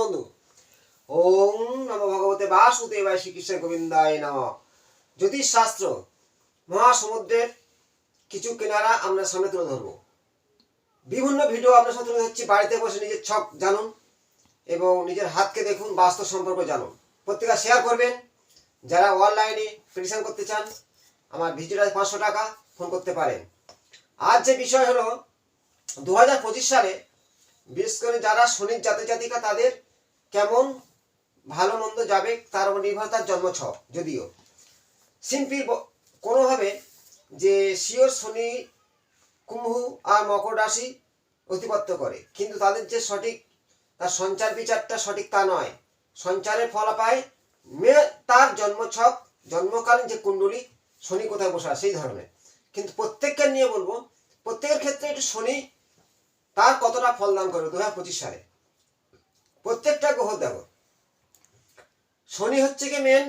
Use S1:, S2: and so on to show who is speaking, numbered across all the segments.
S1: বন্ধু ওম নম ভগবতে বাসুদেবায় শ্রীকৃষ্ণ গোবিন্দায় নম শাস্ত্র মহাসমুদ্রের কিছু কেনারা আমরা সামনে তুলে ধরবো বিভিন্ন ভিডিও আপনার সাথে তুলে ধরছি বাড়িতে বসে নিজের ছক জানুন এবং নিজের হাতকে দেখুন বাস্তব সম্পর্ক জানুন পত্রিকা শেয়ার করবেন যারা অনলাইনে প্রেডিশন করতে চান আমার ভিডিওটা পাঁচশো টাকা ফোন করতে পারেন আজ যে বিষয় হলো দু সালে বিশেষ করে যারা শনির জাতি জাতিকা তাদের কেমন ভালো মন্দ যাবে তার উপর নির্ভর তার জন্ম ছ যদিও সিম্পির কোনোভাবে যে শিওর শনি কুম্ভ আর মকর রাশি অতিপত্য করে কিন্তু তাদের যে সঠিক তার সঞ্চার বিচারটা সঠিক তা নয় সঞ্চারের পায় মে তার জন্মছক জন্মকালীন যে কুণ্ডলী শনি কোথায় বসা সেই ধরনের কিন্তু প্রত্যেককে নিয়ে বলবো প্রত্যেকের ক্ষেত্রে একটু শনি তার কতটা ফল দান করবে দু হাজার পঁচিশ সালে প্রত্যেকটা গ্রহ দেখো শনি হচ্ছে কি মেন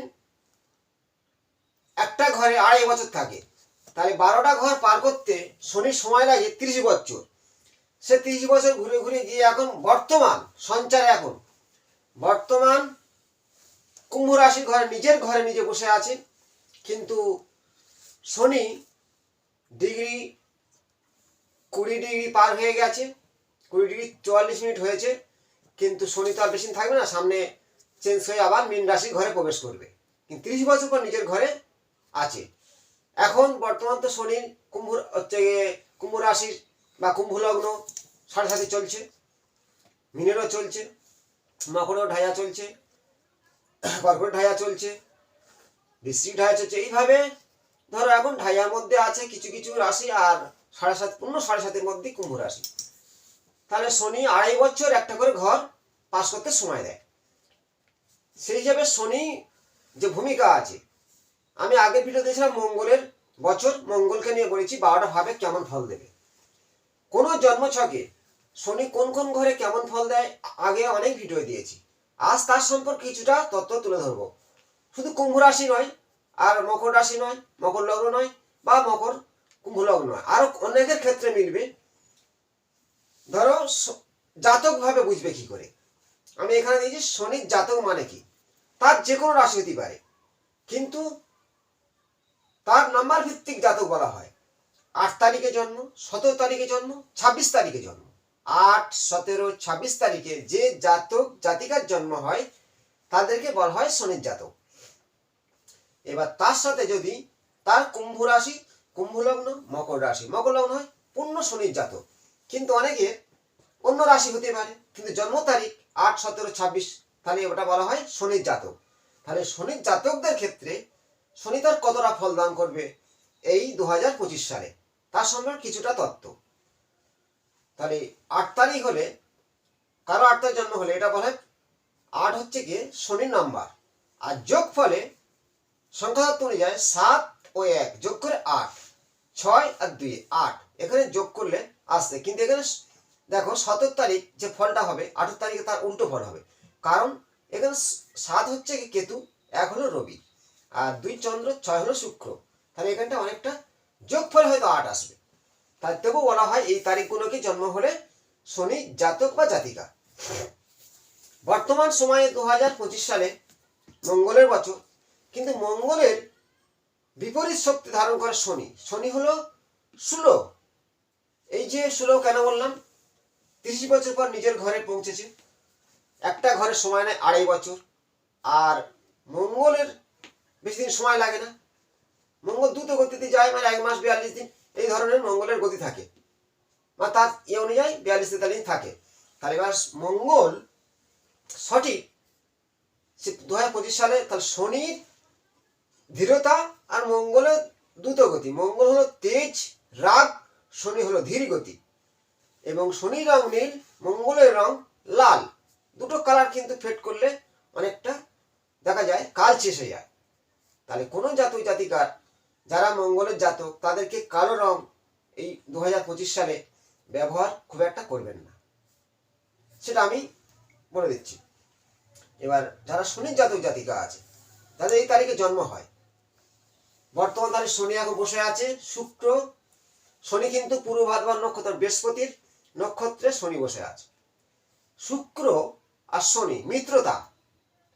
S1: একটা ঘরে আড়াই বছর থাকে তাহলে বারোটা ঘর পার করতে শনির সময় লাগে তিরিশ বছর সে তিরিশ বছর ঘুরে ঘুরে গিয়ে এখন বর্তমান সঞ্চারে এখন বর্তমান কুম্ভ রাশির ঘরে নিজের ঘরে নিজে বসে আছে কিন্তু শনি ডিগ্রি কুড়ি ডিগ্রি পার হয়ে গেছে কুড়ি ডিগ্রি চুয়াল্লিশ মিনিট হয়েছে কিন্তু শনি তো আর বেশি থাকবে না সামনে চেঞ্জ হয়ে আবার মীন রাশি ঘরে প্রবেশ করবে কিন্তু তিরিশ বছর পর নিজের ঘরে আছে এখন বর্তমান তো শনি কুম্ভ হচ্ছে কুম্ভ রাশির বা কুম্ভ লগ্ন সাড়ে সাথে চলছে মিনেরও চলছে মকরও ঢাইয়া চলছে কর্কট ঢাইয়া চলছে বৃষ্টি ঢাইয়া চলছে এইভাবে ধরো এখন ঢাইয়ার মধ্যে আছে কিছু কিছু রাশি আর সাড়ে সাত পূর্ণ সাড়ে সাতের মধ্যে কুম্ভ রাশি তাহলে শনি আড়াই বছর একটা করে ঘর পাশ করতে সময় দেয় সেই হিসাবে শনি যে ভূমিকা আছে আমি আগে ভিডিও দিয়েছিলাম মঙ্গলের বছর মঙ্গলকে নিয়ে বলেছি বারোটা ভাবে কেমন ফল দেবে কোনো ছকে শনি কোন কোন ঘরে কেমন ফল দেয় আগে অনেক ভিডিও দিয়েছি আজ তার সম্পর্কে কিছুটা তত্ত্ব তুলে ধরব শুধু কুম্ভ রাশি নয় আর মকর রাশি নয় মকর লগ্ন নয় বা মকর মূলক নয় আরো অনেকের ক্ষেত্রে মিলবে ধরো জাতক ভাবে বুঝবে কি করে আমি এখানে দিয়েছি শনির জাতক মানে কি তার যে কোনো রাশি হতে পারে কিন্তু তার নাম্বার ভিত্তিক জাতক বলা হয় আট তারিখে জন্ম সতেরো তারিখে জন্ম ছাব্বিশ তারিখে জন্ম আট সতেরো ছাব্বিশ তারিখে যে জাতক জাতিকার জন্ম হয় তাদেরকে বলা হয় শনির জাতক এবার তার সাথে যদি তার কুম্ভ রাশি কুম্ভলগ্ন মকর রাশি মকর লগ্ন হয় পূর্ণ শনির জাতক কিন্তু অনেকে অন্য রাশি হতে পারে কিন্তু জন্ম তারিখ আট সতেরো ছাব্বিশ তাহলে ওটা বলা হয় শনির জাতক তাহলে শনির জাতকদের ক্ষেত্রে শনি তার কতটা ফল দান করবে এই দু সালে তার সম্পর্কে কিছুটা তত্ত্ব তাহলে আট তারিখ হলে কারো আট তারিখ জন্ম হলে এটা বলা হয় আট হচ্ছে গিয়ে শনির নাম্বার আর যোগ ফলে সংখ্যা অনুযায়ী সাত ও এক যোগ করে আট ছয় আর দুই আট এখানে যোগ করলে আসছে কিন্তু এখানে দেখো সতের তারিখ যে ফলটা হবে আঠের তারিখে তার উল্টো ফল হবে কারণ এখানে সাত হচ্ছে কি কেতু এক হলো রবি আর দুই চন্দ্র ছয় হলো শুক্র তাহলে এখানটা অনেকটা যোগফল হয়তো আট আসবে তার তবু বলা হয় এই তারিখগুলোকে জন্ম হলে শনি জাতক বা জাতিকা বর্তমান সময়ে দু সালে মঙ্গলের বছর কিন্তু মঙ্গলের বিপরীত শক্তি ধারণ করে শনি শনি হলো সুলো এই যে সুলো কেন বললাম তিরিশ বছর পর নিজের ঘরে পৌঁছেছে একটা ঘরে সময় নেয় আড়াই বছর আর মঙ্গলের বেশি দিন সময় লাগে না মঙ্গল দ্রুত গতিতে যায় মানে এক মাস বিয়াল্লিশ দিন এই ধরনের মঙ্গলের গতি থাকে বা তার এ ইয়ে অনুযায়ী বিয়াল্লিশ তেতাল্লিশ থাকে তাহলে এবার মঙ্গল সঠিক সে দু সালে তাহলে শনির ধীরতা আর মঙ্গলের দ্রুত গতি মঙ্গল হলো তেজ রাগ শনি হলো ধীর গতি এবং শনি রং নীল মঙ্গলের রং লাল দুটো কালার কিন্তু ফেট করলে অনেকটা দেখা যায় কাল শেষে যায় তাহলে কোনো জাতক জাতিকার যারা মঙ্গলের জাতক তাদেরকে কালো রং এই দু হাজার সালে ব্যবহার খুব একটা করবেন না সেটা আমি বলে দিচ্ছি এবার যারা শনির জাতক জাতিকা আছে তাদের এই তারিখে জন্ম হয় বর্তমান তাহলে শনি এখন বসে আছে শুক্র শনি কিন্তু পূর্ব ভাদবান নক্ষত্র বৃহস্পতির নক্ষত্রে শনি বসে আছে শুক্র আর শনি মিত্রতা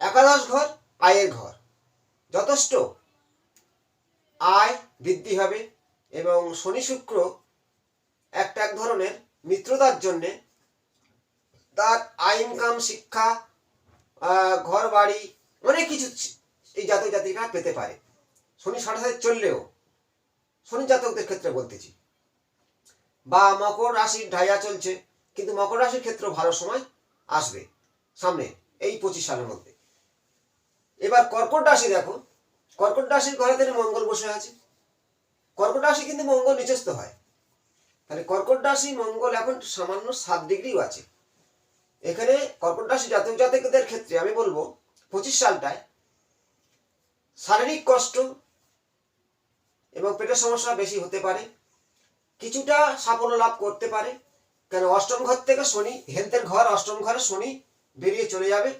S1: একাদশ ঘর আয়ের ঘর যথেষ্ট আয় বৃদ্ধি হবে এবং শনি শুক্র একটা এক ধরনের মিত্রতার জন্যে তার আই ইনকাম শিক্ষা ঘর বাড়ি অনেক কিছু এই জাতক জাতিরা পেতে পারে শনি সাড়ে সাথে চললেও শনি জাতকদের ক্ষেত্রে বলতেছি বা মকর রাশির ঢাইয়া চলছে কিন্তু মকর রাশির ক্ষেত্রে ভালো সময় আসবে সামনে এই পঁচিশ সালের মধ্যে এবার কর্কট রাশি দেখো কর্কট রাশির ঘরে তিনি মঙ্গল বসে আছে কর্কট রাশি কিন্তু মঙ্গল নিজস্ব হয় তাহলে কর্কট রাশি মঙ্গল এখন সামান্য সাত ডিগ্রিও আছে এখানে কর্কট রাশি জাতক জাতকদের ক্ষেত্রে আমি বলবো পঁচিশ সালটায় শারীরিক কষ্ট এবং পেটের সমস্যা বেশি হতে পারে কিছুটা সাফল্য লাভ করতে পারে কেন অষ্টম ঘর থেকে শনি হেলথের ঘর অষ্টম ঘরে শনি বেরিয়ে চলে যাবে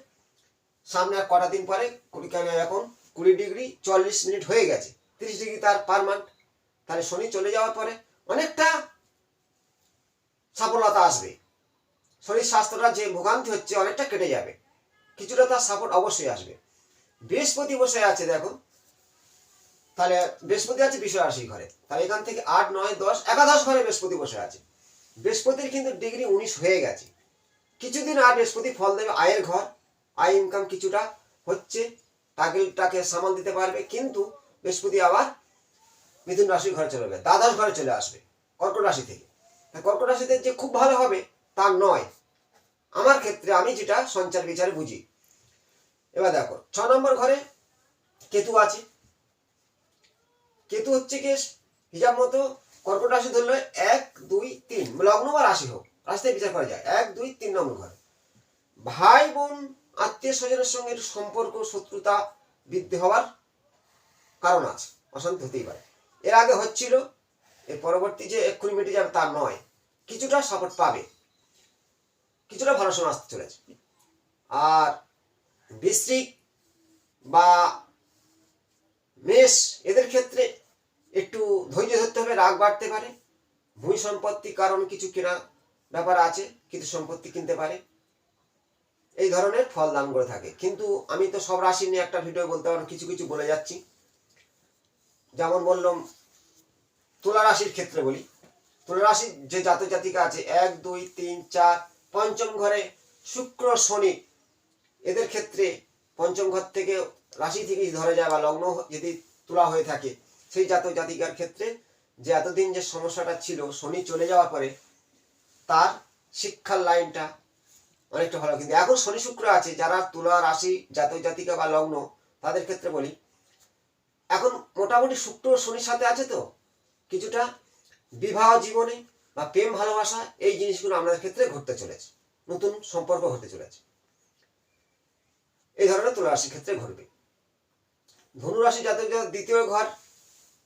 S1: সামনে আর কটা দিন পরে কুড়ি কেন এখন কুড়ি ডিগ্রি চল্লিশ মিনিট হয়ে গেছে তিরিশ ডিগ্রি তার পারমান্ট তাহলে শনি চলে যাওয়ার পরে অনেকটা সাফল্যতা আসবে শরীর স্বাস্থ্যটা যে ভোগান্তি হচ্ছে অনেকটা কেটে যাবে কিছুটা তার সাপোর্ট অবশ্যই আসবে বৃহস্পতি বসে আছে দেখো তাহলে বৃহস্পতি আছে বিষয় আশি ঘরে তাহলে এখান থেকে আট নয় দশ একাদশ ঘরে বৃহস্পতি বসে আছে বৃহস্পতির কিন্তু ডিগ্রি উনিশ হয়ে গেছে কিছুদিন আর বৃহস্পতি ফল দেবে আয়ের ঘর আয় ইনকাম কিছুটা হচ্ছে তাকে তাকে সামাল দিতে পারবে কিন্তু বৃহস্পতি আবার মিথুন রাশির ঘরে চলে যাবে দ্বাদশ ঘরে চলে আসবে কর্কট রাশি থেকে কর্কট রাশিতে যে খুব ভালো হবে তা নয় আমার ক্ষেত্রে আমি যেটা সঞ্চার বিচারে বুঝি এবার দেখো ছ নম্বর ঘরে কেতু আছে কেতু হচ্ছে কি হিসাব মতো কর্কট রাশি ধরলো এক দুই তিন মানে লগ্ন বা রাশি হোক রাশিতে বিচার করা যায় এক দুই তিন নম্বর ঘরে ভাই বোন আত্মীয় স্বজনের সঙ্গে সম্পর্ক শত্রুতা বৃদ্ধি হওয়ার কারণ আছে অশান্তি হতেই পারে এর আগে হচ্ছিল এর পরবর্তী যে এক্ষুনি মেটে যাবে তা নয় কিছুটা সাপোর্ট পাবে কিছুটা ভালো সময় আসতে চলেছে আর বিশ্রিক বা মেষ এদের ক্ষেত্রে একটু ধৈর্য ধরতে হবে রাগ বাড়তে পারে ভূমি সম্পত্তি কারণ কিছু কেনা ব্যাপার আছে কিছু সম্পত্তি কিনতে পারে এই ধরনের ফল দান করে থাকে কিন্তু আমি তো সব রাশি নিয়ে একটা ভিডিও বলতে পারলাম কিছু কিছু বলে যাচ্ছি যেমন বললাম তুলা রাশির ক্ষেত্রে বলি তুলা রাশির যে জাত জাতিকা আছে এক দুই তিন চার পঞ্চম ঘরে শুক্র শনি এদের ক্ষেত্রে পঞ্চম ঘর থেকে রাশি থেকে ধরে যায় বা লগ্ন যদি তোলা হয়ে থাকে সেই জাতক জাতিকার ক্ষেত্রে যে এতদিন যে সমস্যাটা ছিল শনি চলে যাওয়ার পরে তার শিক্ষার লাইনটা অনেকটা ভালো কিন্তু এখন শনি শুক্র আছে যারা তুলা রাশি জাতক জাতিকা বা লগ্ন তাদের ক্ষেত্রে বলি এখন মোটামুটি শুক্র শনির সাথে আছে তো কিছুটা বিবাহ জীবনে বা প্রেম ভালোবাসা এই জিনিসগুলো আমাদের ক্ষেত্রে ঘটতে চলেছে নতুন সম্পর্ক হতে চলেছে এই ধরনের তুলা রাশির ক্ষেত্রে ঘটবে ধনুরাশি জাতক দ্বিতীয় ঘর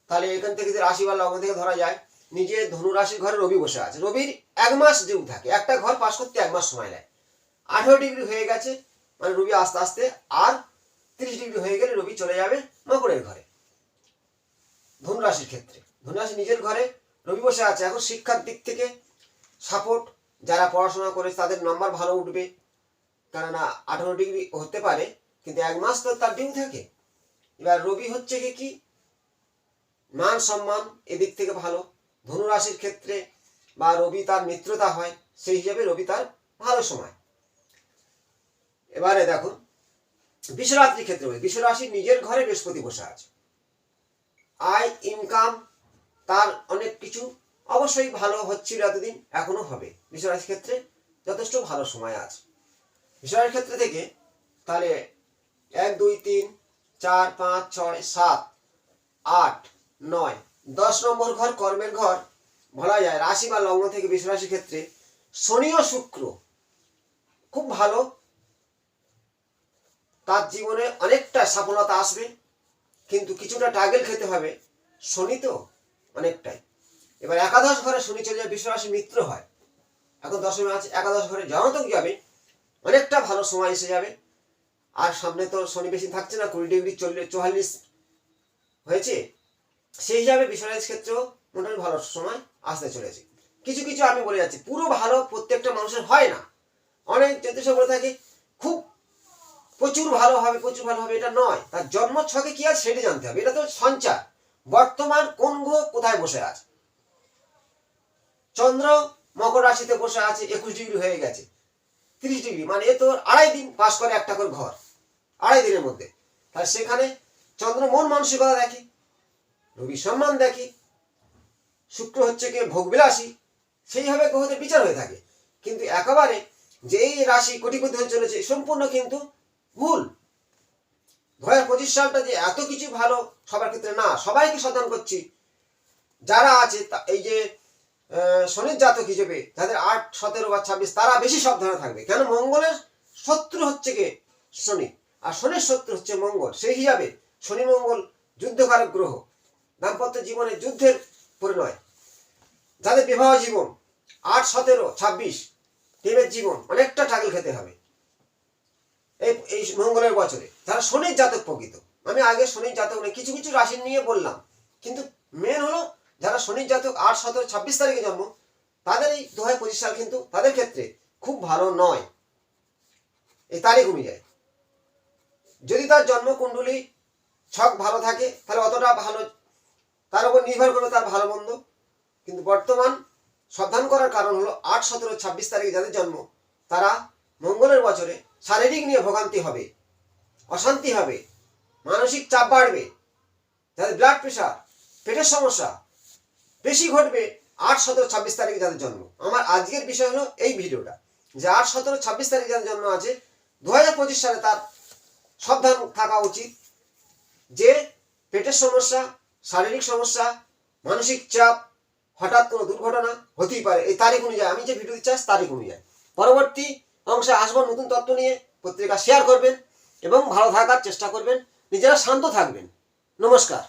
S1: তাহলে এখান থেকে যে রাশি বা লগ্ন থেকে ধরা যায় নিজে ধনুরাশির ঘরে রবি বসে আছে রবির এক মাস ডিউ থাকে একটা ঘর পাশ করতে এক মাস সময় নেয় আঠেরো ডিগ্রি হয়ে গেছে মানে রবি আস্তে আস্তে আর তিরিশ ডিগ্রি হয়ে গেলে রবি চলে যাবে মকরের ঘরে ধনুরাশির ক্ষেত্রে ধনুরাশি নিজের ঘরে রবি বসে আছে এখন শিক্ষার দিক থেকে সাপোর্ট যারা পড়াশোনা করেছে তাদের নাম্বার ভালো উঠবে কেননা আঠেরো ডিগ্রি হতে পারে কিন্তু এক মাস তো তার ডিউ থাকে এবার রবি হচ্ছে কি কি মান সম্মান এদিক থেকে ভালো ধনুরাশির ক্ষেত্রে বা রবি তার মিত্রতা হয় সেই হিসাবে রবি তার ভালো সময় এবারে দেখুন বিশ্বরাত্রির ক্ষেত্রে বলি বিশ্বরাশি নিজের ঘরে বৃহস্পতি বসে আছে আয় ইনকাম তার অনেক কিছু অবশ্যই ভালো হচ্ছিল এতদিন এখনো হবে বিশ্বরাশির ক্ষেত্রে যথেষ্ট ভালো সময় আছে বিশ্বরাশির ক্ষেত্রে থেকে তাহলে এক দুই তিন চার পাঁচ ছয় সাত আট নয় দশ নম্বর ঘর কর্মের ঘর বলা যায় রাশি বা লগ্ন থেকে বিশ্বরাশির ক্ষেত্রে শনি ও শুক্র খুব ভালো তার জীবনে অনেকটা সফলতা আসবে কিন্তু কিছুটা টাগেল খেতে হবে শনি তো অনেকটাই এবার একাদশ ঘরে শনি চলে যায় বিশ্বরাশি মিত্র হয় এখন দশমী আছে একাদশ ঘরে যখন যাবে অনেকটা ভালো সময় এসে যাবে আর সামনে তো শনি বেশি থাকছে না কুড়ি ডিগ্রি চল্লিশ চুয়াল্লিশ হয়েছে সেই হিসাবে বিশ্বরাজ ক্ষেত্র মোটামুটি ভালো সময় আসতে চলেছে কিছু কিছু আমি বলে যাচ্ছি পুরো ভালো প্রত্যেকটা মানুষের হয় না অনেক জ্যোতিষ বলে থাকে খুব প্রচুর ভালো হবে প্রচুর ভালো হবে এটা নয় তার জন্ম ছকে কি আছে সেটা জানতে হবে এটা তো সঞ্চার বর্তমান কোন গ্রহ কোথায় বসে আছে চন্দ্র মকর রাশিতে বসে আছে একুশ ডিগ্রি হয়ে গেছে তিরিশ ডিগ্রি মানে এ তোর আড়াই দিন পাশ করে একটা করে ঘর আড়াই দিনের মধ্যে তাহলে সেখানে চন্দ্র মন মানসিকতা দেখি রবি সম্মান দেখি শুক্র হচ্ছে ভোগ ভোগবিলাসী সেইভাবে গ্রহদের বিচার হয়ে থাকে কিন্তু একেবারে যে এই রাশি কোটিপতি হয়ে চলেছে সম্পূর্ণ কিন্তু ভুল দু হাজার পঁচিশ সালটা যে এত কিছু ভালো সবার ক্ষেত্রে না সবাইকে সন্ধান করছি যারা আছে এই যে শনির জাতক হিসেবে যাদের আট সতেরো বা ছাব্বিশ তারা বেশি সাবধানে থাকবে কেন মঙ্গলের শত্রু হচ্ছে কে শনি আর শনির শত্রু হচ্ছে মঙ্গল সেই হিসাবে শনি মঙ্গল যুদ্ধকারক গ্রহ দাম্পত্য জীবনে যুদ্ধের পরিণয় যাদের বিবাহ জীবন আট সতেরো ছাব্বিশ প্রেমের জীবন অনেকটা ঠাকুর খেতে হবে এই এই মঙ্গলের বছরে যারা শনির জাতক প্রকৃত আমি আগে শনির জাতক নিয়ে কিছু কিছু রাশি নিয়ে বললাম কিন্তু মেন হলো যারা শনির জাতক আট সতেরো ছাব্বিশ তারিখে জন্ম তাদের এই দু হাজার পঁচিশ সাল কিন্তু তাদের ক্ষেত্রে খুব ভালো নয় এই তারিখ কমে যায় যদি তার জন্মকুণ্ডলী ছক ভালো থাকে তাহলে অতটা ভালো তার উপর নির্ভর করবে তার ভালো মন্দ কিন্তু বর্তমান সাবধান করার কারণ হলো আট সতেরো ছাব্বিশ তারিখে যাদের জন্ম তারা মঙ্গলের বছরে শারীরিক নিয়ে ভোগান্তি হবে অশান্তি হবে মানসিক চাপ বাড়বে যাদের ব্লাড প্রেশার পেটের সমস্যা বেশি ঘটবে আট সতেরো ছাব্বিশ তারিখে যাদের জন্ম আমার আজকের বিষয় হলো এই ভিডিওটা যে আট সতেরো ছাব্বিশ তারিখে যাদের জন্ম আছে দু সালে তার সাবধান থাকা উচিত যে পেটের সমস্যা শারীরিক সমস্যা মানসিক চাপ হঠাৎ কোনো দুর্ঘটনা হতেই পারে এই তারিখ অনুযায়ী আমি যে ভিডিও দিচ্ছি তারিখ অনুযায়ী পরবর্তী অংশে আসবো নতুন তত্ত্ব নিয়ে পত্রিকা শেয়ার করবেন এবং ভালো থাকার চেষ্টা করবেন নিজেরা শান্ত থাকবেন নমস্কার